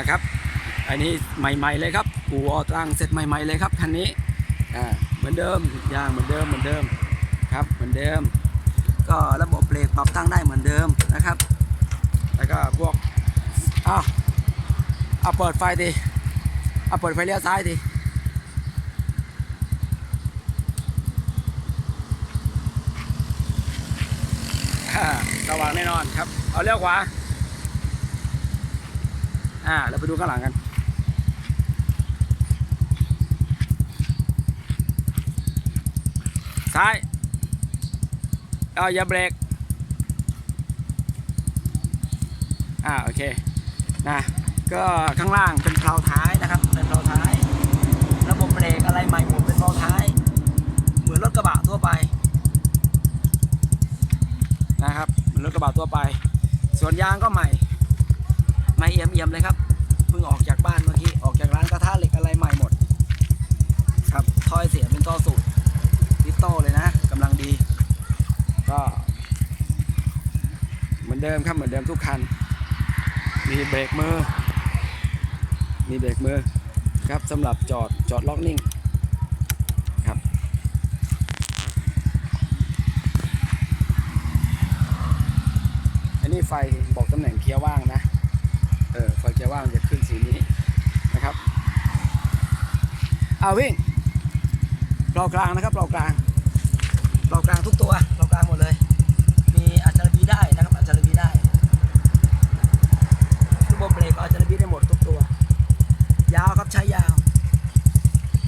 นะครับ อันนี้ใหม่ ๆ เลยครับปูออตรังเสร็จใหม่ ๆ เลยครับคันนี้อ่าเหมือนเดิมยางเหมือนเดิมเหมือนเดิมครับเหมือนเดิม ก็ระบบเบรกปรับตั้งได้เหมือนเดิมนะครับ แล้วก็พวกอ้าวเอาเปิดไฟดิเอาเปิดไฟเลี้ยวซ้ายดิอ่าสว่างแน่นอนครับ เอาเลี้ยวขวา อ่าเราไปดูข้างหลังกัน ซ้ายเอาอย่าเบรกอ่าโอเคนะก็ข้างล่างเป็นเพลาท้ายนะครับ เป็นเพลาท้าย ระบบเบรกอะไรใหม่หมดเป็นเพลาท้าย เหมือนรถกระบะทั่วไปนะครับเหมือนรถกระบะทั่วไป ส่วนยางก็ใหม่ ม่เอี่ยมเอี่ยมเลยครับเพิ่งออกจากบ้านเมื่อกี้ออกจากร้านกระทะเหล็กอะไรใหม่หมด ครับท่อยเสียเป็นท่อสูตรดิสโต้เลยนะกำลังดี ก็ เหมือนเดิมครับเหมือนเดิมทุกคัน มีเบรกมือ มีเบรกมือครับสำหรับจอดจอดล็อกนิ่งครับ อันนี้ไฟบอกตำแหน่งเกียร์ว่างนะ เออไฟเกียร์ว่างจะขึ้นสีนี้นะครับเอาวิ่งเปล่ากลางนะครับเปล่ากลางเปล่ากลางทุกตัวเปล่ากลางหมดเลย มีอัจฉริยได้นะครับอัจฉริยได้ระบบเบรกก็อัจฉริยได้หมดทุกตัว ยาวครับใช้ยาว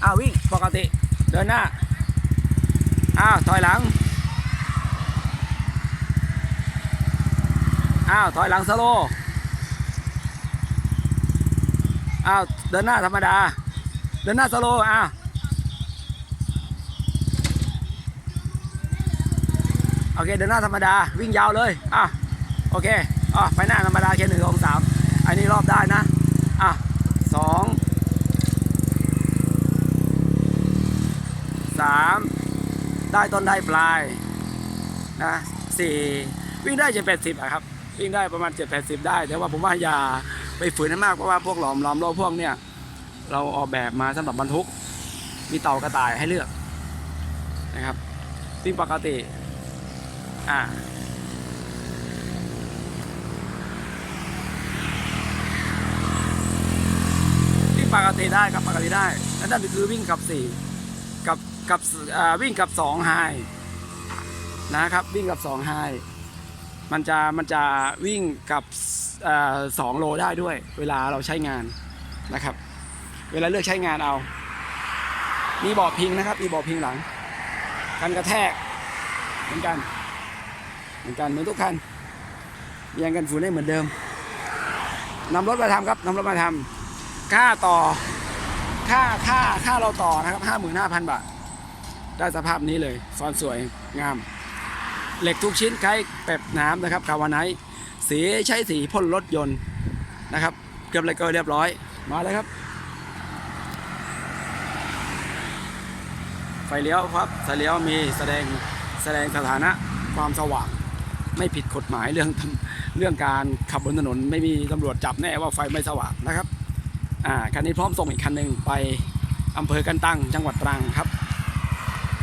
อ้าววิ่งปกติเดินหน้าอ้าวถอยหลังอ้าวถอยหลังสโลว์ อ้าวเดินหน้าธรรมดา เดินหน้าสโลอ้าวโอเคเดินหน้าธรรมดาวิ่งยาวเลยอะโอเคอะไปหน้าธรรมดาแค่หนึ่งสองสามอันนี้รอบได้นะอะสองสามได้ต้นได้ปลายนะสี่วิ่งได้เจ็ดแปดสิบอะครับ วิ่งได้ประมาณเจ็ดแปดสิบได้ แต่ว่าผมว่าอย่า ไปฝืนให้มากเพราะว่าพวกหลอมหลอมโลพวกเนี่ยเราออกแบบมาสำหรับบรรทุก มีเต่ากระต่ายให้เลือกนะครับซึ่งปกติอ่าวิ่งปกติได้ครับปกติได้แล้วนั่นคือวิ่งกับสี่กับกับวิ่งกับสองไฮนะครับวิ่งกับสองไฮ มันจะมันจะวิ่งกับสองโลได้ด้วย เวลาเราใช้งานนะครับ เวลาเลือกใช้งานเอา มีเบาะพิงนะครับ มีเบาะพิงหลังกันกระแทกเหมือนกัน เหมือนกันเหมือนทุกคันแยงกันฝุ่นได้เหมือนเดิมนำรถมาทำครับนำรถมาทำค่าต่อค่าค่าค่าเราต่อนะครับห้าหมื่นห้าพันบาท ได้สภาพนี้เลยฟอนสวยงาม เหล็กทุกชิ้นใช้แบบน้ำนะครับกาวาไนท์สีใช้สีพ่นรถยนต์นะครับเกือบเลยกินเรียบร้อยมาเลยครับ ไฟเลี้ยวครับไฟเลี้ยวมีแสดงแสดงสถานะความสว่างไม่ผิดกฎหมายเรื่องเรื่องการขับบนถนน ไม่มีตำรวจจับแน่ว่าไฟไม่สว่างนะครับอ่าคันนี้พร้อมส่งอีกคันหนึ่งไปอำเภอกันตังจังหวัดตรังครับ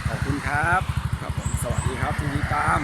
ขอบคุณครับ วัสดีครับที่ติดตาม